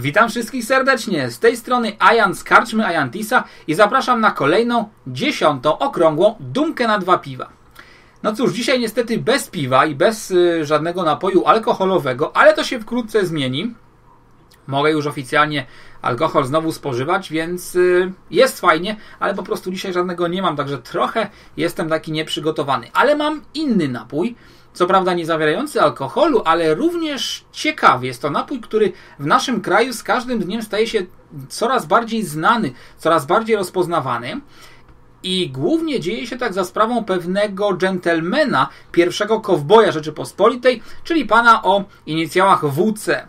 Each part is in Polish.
Witam wszystkich serdecznie. Z tej strony Ajan z Karczmy Ajantisa i zapraszam na kolejną, dziesiątą, okrągłą dumkę na dwa piwa. No cóż, dzisiaj niestety bez piwa i bez y, żadnego napoju alkoholowego, ale to się wkrótce zmieni. Mogę już oficjalnie alkohol znowu spożywać, więc y, jest fajnie, ale po prostu dzisiaj żadnego nie mam, także trochę jestem taki nieprzygotowany. Ale mam inny napój, co prawda nie zawierający alkoholu, ale również ciekawy. Jest to napój, który w naszym kraju z każdym dniem staje się coraz bardziej znany, coraz bardziej rozpoznawany. I głównie dzieje się tak za sprawą pewnego dżentelmena, pierwszego kowboja Rzeczypospolitej, czyli pana o inicjałach WC.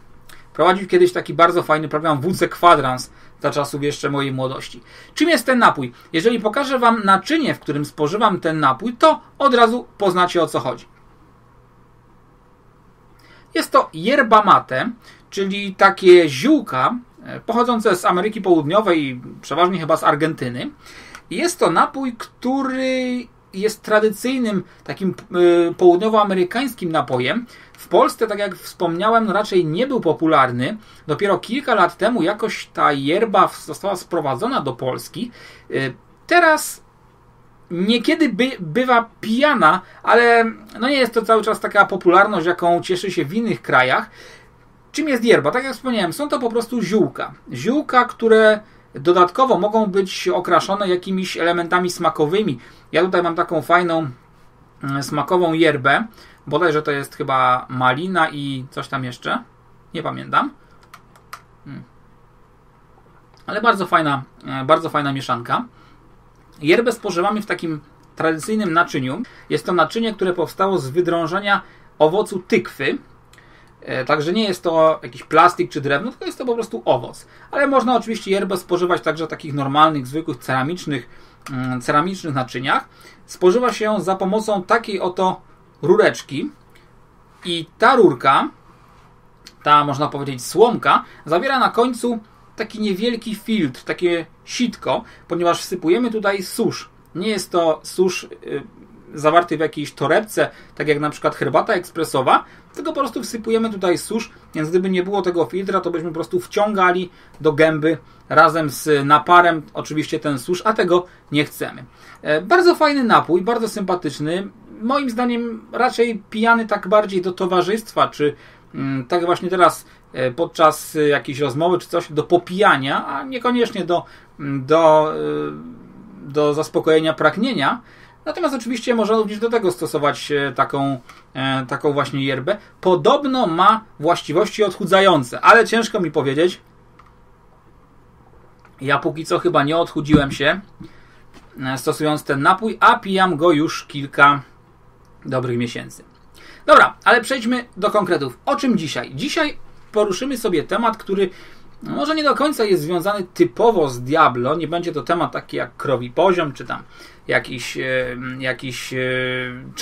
Prowadził kiedyś taki bardzo fajny program WC Kwadrans za czasów jeszcze mojej młodości. Czym jest ten napój? Jeżeli pokażę Wam naczynie, w którym spożywam ten napój, to od razu poznacie o co chodzi. Jest to yerba mate, czyli takie ziółka e, pochodzące z Ameryki Południowej, przeważnie chyba z Argentyny. Jest to napój, który jest tradycyjnym takim y, południowoamerykańskim napojem. W Polsce, tak jak wspomniałem, raczej nie był popularny. Dopiero kilka lat temu jakoś ta yerba została sprowadzona do Polski. Y, teraz niekiedy by, bywa pijana, ale no nie jest to cały czas taka popularność, jaką cieszy się w innych krajach. Czym jest yerba? Tak jak wspomniałem, są to po prostu ziółka. Ziółka, które dodatkowo mogą być okraszone jakimiś elementami smakowymi. Ja tutaj mam taką fajną mm, smakową yerbę. Bodajże to jest chyba malina i coś tam jeszcze. Nie pamiętam. Hmm. Ale bardzo fajna, e, bardzo fajna mieszanka. Yerbę spożywamy w takim tradycyjnym naczyniu. Jest to naczynie, które powstało z wydrążenia owocu tykwy. E, także nie jest to jakiś plastik czy drewno, tylko jest to po prostu owoc. Ale można oczywiście yerbę spożywać także w takich normalnych, zwykłych, ceramicznych, mm, ceramicznych naczyniach. Spożywa się ją za pomocą takiej oto rureczki. I ta rurka, ta można powiedzieć słomka, zawiera na końcu taki niewielki filtr, takie sitko, ponieważ wsypujemy tutaj susz. Nie jest to susz y, zawarty w jakiejś torebce, tak jak na przykład herbata ekspresowa, tylko po prostu wsypujemy tutaj susz, więc gdyby nie było tego filtra, to byśmy po prostu wciągali do gęby razem z naparem oczywiście ten susz, a tego nie chcemy. E, bardzo fajny napój, bardzo sympatyczny. Moim zdaniem raczej pijany tak bardziej do towarzystwa, czy mm, tak właśnie teraz podczas e, jakiejś rozmowy czy coś do popijania, a niekoniecznie do, mm, do, e, do zaspokojenia pragnienia. Natomiast oczywiście można również do tego stosować taką, taką właśnie yerbę. Podobno ma właściwości odchudzające, ale ciężko mi powiedzieć. Ja póki co chyba nie odchudziłem się stosując ten napój, a pijam go już kilka dobrych miesięcy. Dobra, ale przejdźmy do konkretów. O czym dzisiaj? Dzisiaj poruszymy sobie temat, który może nie do końca jest związany typowo z Diablo. Nie będzie to temat taki jak krowi poziom, czy tam jakiś, e, jakiś e,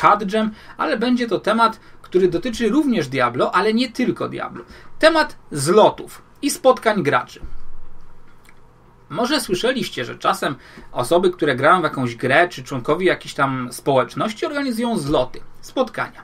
chat jam, ale będzie to temat, który dotyczy również Diablo, ale nie tylko Diablo. Temat zlotów i spotkań graczy. Może słyszeliście, że czasem osoby, które grają w jakąś grę, czy członkowie jakiejś tam społeczności organizują zloty, spotkania.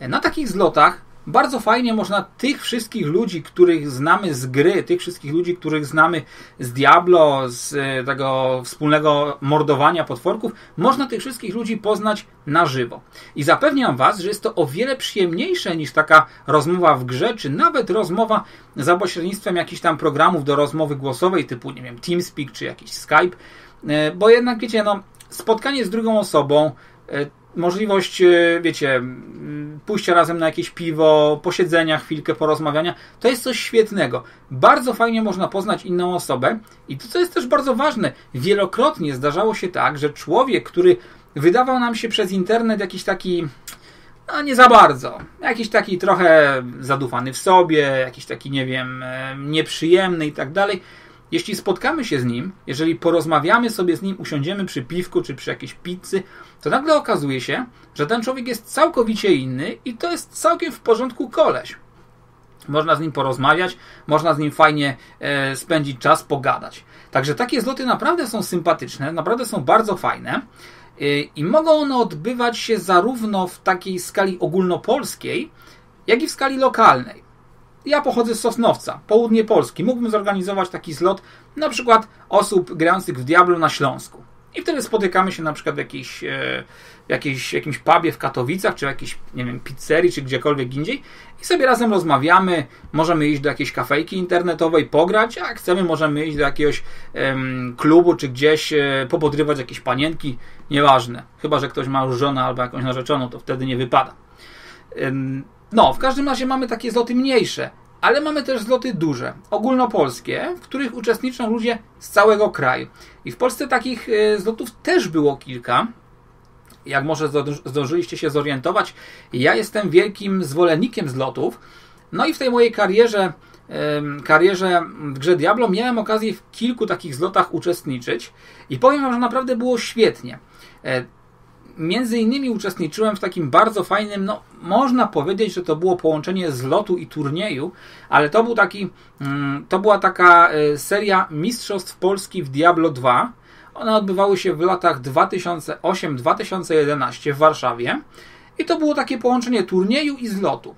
Na takich zlotach bardzo fajnie można tych wszystkich ludzi, których znamy z gry, tych wszystkich ludzi, których znamy z Diablo, z e, tego wspólnego mordowania potworków, można tych wszystkich ludzi poznać na żywo. I zapewniam Was, że jest to o wiele przyjemniejsze niż taka rozmowa w grze, czy nawet rozmowa za pośrednictwem jakichś tam programów do rozmowy głosowej, typu, nie wiem, TeamSpeak czy jakiś Skype, e, bo jednak, wiecie, no, spotkanie z drugą osobą, e, możliwość, e, wiecie, pójścia razem na jakieś piwo, posiedzenia chwilkę, porozmawiania, to jest coś świetnego. Bardzo fajnie można poznać inną osobę i to, co jest też bardzo ważne, wielokrotnie zdarzało się tak, że człowiek, który wydawał nam się przez internet jakiś taki, no nie za bardzo, jakiś taki trochę zadufany w sobie, jakiś taki, nie wiem, e, nieprzyjemny i tak dalej, jeśli spotkamy się z nim, jeżeli porozmawiamy sobie z nim, usiądziemy przy piwku czy przy jakiejś pizzy, to nagle okazuje się, że ten człowiek jest całkowicie inny i to jest całkiem w porządku koleś. Można z nim porozmawiać, można z nim fajnie e, spędzić czas, pogadać. Także takie zloty naprawdę są sympatyczne, naprawdę są bardzo fajne e, i mogą one odbywać się zarówno w takiej skali ogólnopolskiej, jak i w skali lokalnej. Ja pochodzę z Sosnowca, południe Polski. Mógłbym zorganizować taki zlot na przykład osób grających w Diablo na Śląsku. I wtedy spotykamy się na przykład w jakiejś, e, jakiejś, jakimś pubie w Katowicach, czy jakiejś, nie wiem, pizzerii, czy gdziekolwiek indziej i sobie razem rozmawiamy. Możemy iść do jakiejś kafejki internetowej, pograć, a jak chcemy, możemy iść do jakiegoś em, klubu, czy gdzieś e, popodrywać jakieś panienki, nieważne. Chyba, że ktoś ma już żonę albo jakąś narzeczoną, to wtedy nie wypada. No, w każdym razie mamy takie zloty mniejsze, ale mamy też zloty duże, ogólnopolskie, w których uczestniczą ludzie z całego kraju. I w Polsce takich e, zlotów też było kilka. Jak może zdążyliście się zorientować, ja jestem wielkim zwolennikiem zlotów. No i w tej mojej karierze, karierze w grze Diablo miałem okazję w kilku takich zlotach uczestniczyć i powiem wam, że naprawdę było świetnie. Między innymi uczestniczyłem w takim bardzo fajnym, no można powiedzieć, że to było połączenie zlotu i turnieju, ale to był taki, mm, to była taka e, seria Mistrzostw Polski w Diablo 2. One odbywały się w latach 2008-2011 w Warszawie i to było takie połączenie turnieju i zlotu.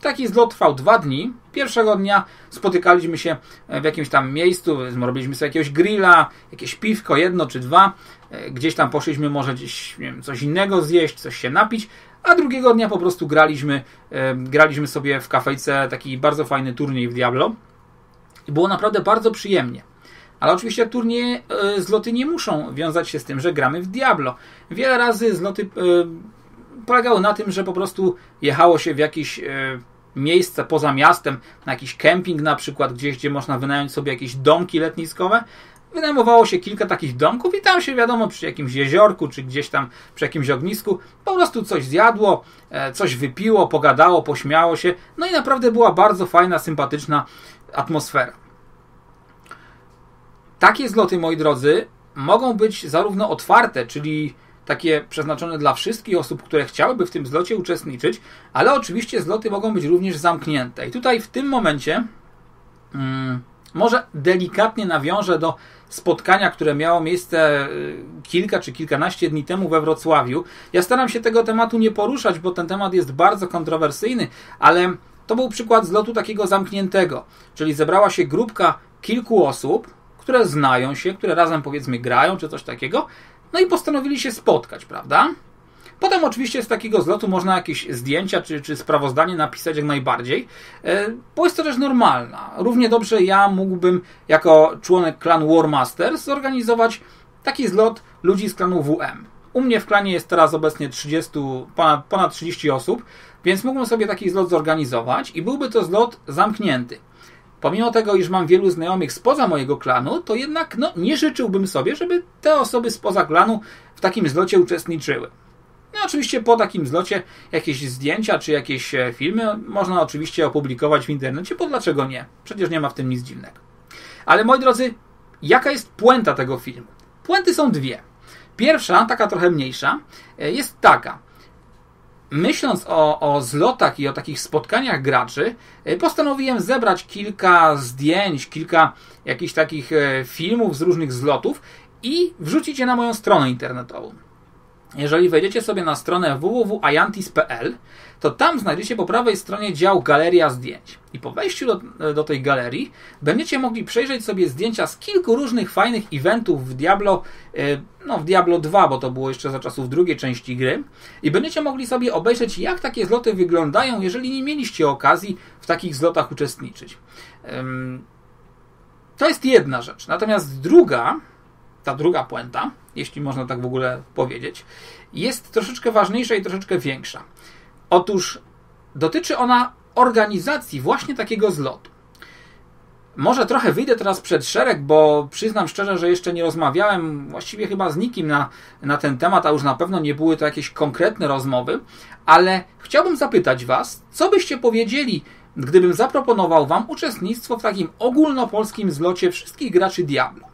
Taki zlot trwał dwa dni. Pierwszego dnia spotykaliśmy się w jakimś tam miejscu, robiliśmy sobie jakiegoś grilla, jakieś piwko, jedno czy dwa. E, gdzieś tam poszliśmy może gdzieś wiem, coś innego zjeść, coś się napić, a drugiego dnia po prostu graliśmy, e, graliśmy sobie w kafejce taki bardzo fajny turniej w Diablo. I było naprawdę bardzo przyjemnie. Ale oczywiście turnieje, e, zloty nie muszą wiązać się z tym, że gramy w Diablo. Wiele razy zloty polegały na tym, że po prostu jechało się w jakieś miejsce poza miastem, na jakiś kemping na przykład, gdzieś, gdzie można wynająć sobie jakieś domki letniskowe. Wynajmowało się kilka takich domków i tam się wiadomo przy jakimś jeziorku, czy gdzieś tam przy jakimś ognisku po prostu coś zjadło, e, coś wypiło, pogadało, pośmiało się. No i naprawdę była bardzo fajna, sympatyczna atmosfera. Takie zloty, moi drodzy, mogą być zarówno otwarte, czyli takie przeznaczone dla wszystkich osób, które chciałyby w tym zlocie uczestniczyć, ale oczywiście zloty mogą być również zamknięte. I tutaj w tym momencie hmm, może delikatnie nawiążę do spotkania, które miało miejsce y, kilka czy kilkanaście dni temu we Wrocławiu. Ja staram się tego tematu nie poruszać, bo ten temat jest bardzo kontrowersyjny, ale to był przykład zlotu takiego zamkniętego, czyli zebrała się grupka kilku osób, które znają się, które razem powiedzmy grają czy coś takiego, no i postanowili się spotkać, prawda? Potem oczywiście z takiego zlotu można jakieś zdjęcia czy, czy sprawozdanie napisać jak najbardziej, e, bo jest to rzecz normalna. Równie dobrze ja mógłbym jako członek klanu Warmasters zorganizować taki zlot ludzi z klanu WM. U mnie w klanie jest teraz obecnie 30, ponad, ponad 30 osób, więc mógłbym sobie taki zlot zorganizować i byłby to zlot zamknięty. Pomimo tego, iż mam wielu znajomych spoza mojego klanu, to jednak no, nie życzyłbym sobie, żeby te osoby spoza klanu w takim zlocie uczestniczyły. No oczywiście po takim zlocie jakieś zdjęcia czy jakieś e, filmy można oczywiście opublikować w internecie, bo dlaczego nie? Przecież nie ma w tym nic dziwnego. Ale moi drodzy, jaka jest puenta tego filmu? Puenty są dwie. Pierwsza, taka trochę mniejsza, e, jest taka. Myśląc o, o zlotach i o takich spotkaniach graczy, e, postanowiłem zebrać kilka zdjęć, kilka jakichś takich filmów z różnych zlotów i wrzucić je na moją stronę internetową. Jeżeli wejdziecie sobie na stronę www.ayantis.pl, to tam znajdziecie po prawej stronie dział Galeria Zdjęć. I po wejściu do, do, tej galerii będziecie mogli przejrzeć sobie zdjęcia z kilku różnych fajnych eventów w Diablo, e, no w Diablo 2, bo to było jeszcze za czasów drugiej części gry. I będziecie mogli sobie obejrzeć, jak takie zloty wyglądają, jeżeli nie mieliście okazji w takich zlotach uczestniczyć. To jest jedna rzecz. Natomiast druga, ta druga puenta, jeśli można tak w ogóle powiedzieć, jest troszeczkę ważniejsza i troszeczkę większa. Otóż dotyczy ona organizacji właśnie takiego zlotu. Może trochę wyjdę teraz przed szereg, bo przyznam szczerze, że jeszcze nie rozmawiałem właściwie chyba z nikim na, na ten temat, a już na pewno nie były to jakieś konkretne rozmowy, ale chciałbym zapytać Was, co byście powiedzieli, gdybym zaproponował Wam uczestnictwo w takim ogólnopolskim zlocie wszystkich graczy Diablo.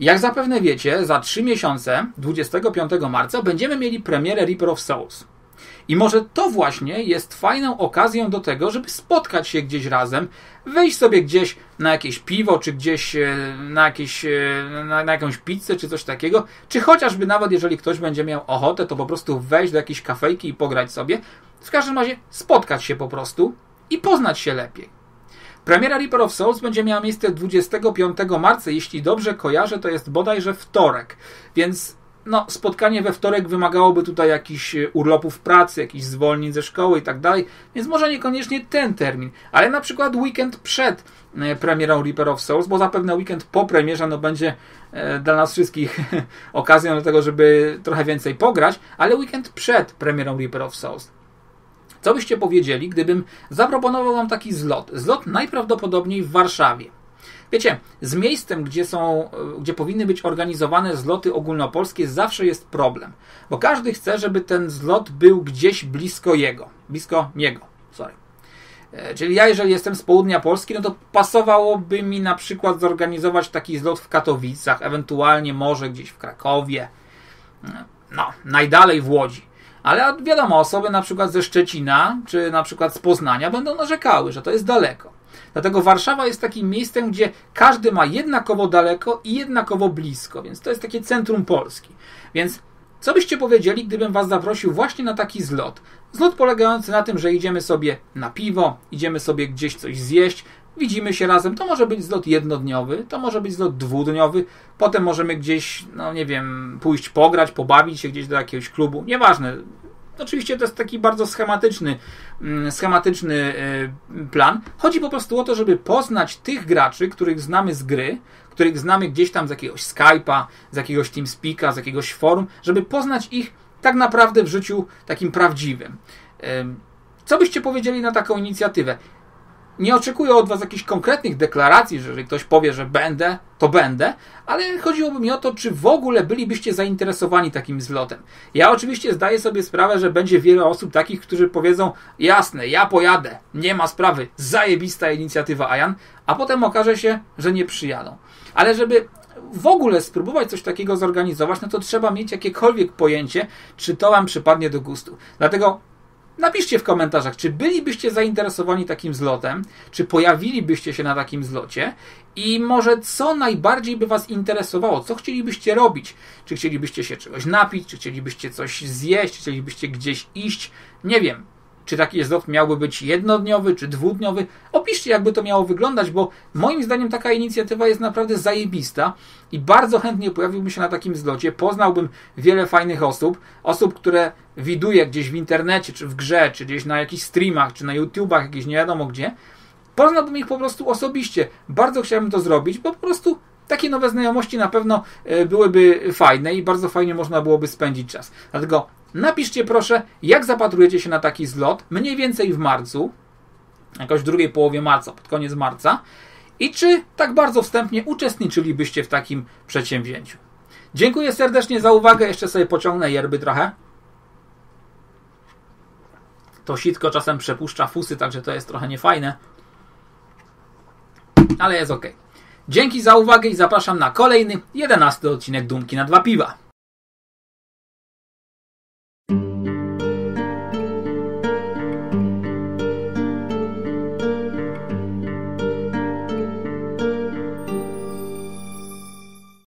Jak zapewne wiecie, za 3 miesiące, 25 marca, będziemy mieli premierę Reaper of Souls. I może to właśnie jest fajną okazją do tego, żeby spotkać się gdzieś razem, wyjść sobie gdzieś na jakieś piwo, czy gdzieś e, na, jakieś, e, na, na jakąś pizzę, czy coś takiego, czy chociażby nawet jeżeli ktoś będzie miał ochotę, to po prostu wejść do jakiejś kafejki i pograć sobie. W każdym razie spotkać się po prostu i poznać się lepiej. Premiera Reaper of Souls będzie miała miejsce 25 marca, jeśli dobrze kojarzę, to jest bodajże wtorek, więc no, spotkanie we wtorek wymagałoby tutaj jakichś e, urlopów pracy, jakichś zwolnień ze szkoły i tak dalej, więc może niekoniecznie ten termin, ale na przykład weekend przed e, premierą Reaper of Souls, bo zapewne weekend po premierze no, będzie e, dla nas wszystkich okazją do tego, żeby trochę więcej pograć, ale weekend przed premierą Reaper of Souls. Co byście powiedzieli, gdybym zaproponował Wam taki zlot? Zlot najprawdopodobniej w Warszawie. Wiecie, z miejscem, gdzie, są, gdzie powinny być organizowane zloty ogólnopolskie, zawsze jest problem, bo każdy chce, żeby ten zlot był gdzieś blisko jego, blisko niego, sorry. E, czyli ja, jeżeli jestem z południa Polski, no to pasowałoby mi na przykład zorganizować taki zlot w Katowicach, ewentualnie może gdzieś w Krakowie, no, najdalej w Łodzi. Ale wiadomo, osoby na przykład ze Szczecina, czy na przykład z Poznania będą narzekały, że to jest daleko. Dlatego Warszawa jest takim miejscem, gdzie każdy ma jednakowo daleko i jednakowo blisko, więc to jest takie centrum Polski. Więc co byście powiedzieli, gdybym Was zaprosił właśnie na taki zlot? Zlot polegający na tym, że idziemy sobie na piwo, idziemy sobie gdzieś coś zjeść, widzimy się razem. To może być zlot jednodniowy, to może być zlot dwudniowy. Potem możemy gdzieś, no nie wiem, pójść pograć, pobawić się gdzieś do jakiegoś klubu. Nieważne, Oczywiście to jest taki bardzo schematyczny, mm, schematyczny e, plan. Chodzi po prostu o to, żeby poznać tych graczy, których znamy z gry, których znamy gdzieś tam z jakiegoś Skype'a, z jakiegoś TeamSpeak'a, z jakiegoś forum, żeby poznać ich tak naprawdę w życiu takim prawdziwym. Co byście powiedzieli na taką inicjatywę? Nie oczekuję od Was jakichś konkretnych deklaracji, że jeżeli ktoś powie, że będę, to będę, ale chodziłoby mi o to, czy w ogóle bylibyście zainteresowani takim zlotem. Ja oczywiście zdaję sobie sprawę, że będzie wiele osób takich, którzy powiedzą, jasne, ja pojadę, nie ma sprawy, zajebista inicjatywa Ajan, a potem okaże się, że nie przyjadą. Ale żeby w ogóle spróbować coś takiego zorganizować, no to trzeba mieć jakiekolwiek pojęcie, czy to Wam przypadnie do gustu. Dlatego Napiszcie w komentarzach, czy bylibyście zainteresowani takim zlotem, czy pojawilibyście się na takim zlocie i może co najbardziej by Was interesowało, co chcielibyście robić. Czy chcielibyście się czegoś napić, czy chcielibyście coś zjeść, czy chcielibyście gdzieś iść, nie wiem. Czy taki zlot miałby być jednodniowy, czy dwudniowy? Opiszcie, jakby to miało wyglądać, bo moim zdaniem taka inicjatywa jest naprawdę zajebista i bardzo chętnie pojawiłbym się na takim zlocie. Poznałbym wiele fajnych osób, osób, które widuję gdzieś w internecie, czy w grze, czy gdzieś na jakichś streamach, czy na YouTubach, jakieś nie wiadomo gdzie. Poznałbym ich po prostu osobiście. Bardzo chciałbym to zrobić, bo po prostu takie nowe znajomości na pewno e, byłyby fajne i bardzo fajnie można byłoby spędzić czas. Dlatego Napiszcie proszę, jak zapatrujecie się na taki zlot, mniej więcej w marcu, jakoś w drugiej połowie marca, pod koniec marca, i czy tak bardzo wstępnie uczestniczylibyście w takim przedsięwzięciu. Dziękuję serdecznie za uwagę. Jeszcze sobie pociągnę yerby trochę. To sitko czasem przepuszcza fusy, także to jest trochę niefajne. Ale jest ok. Dzięki za uwagę i zapraszam na kolejny, jedenasty odcinek Dumki na dwa piwa.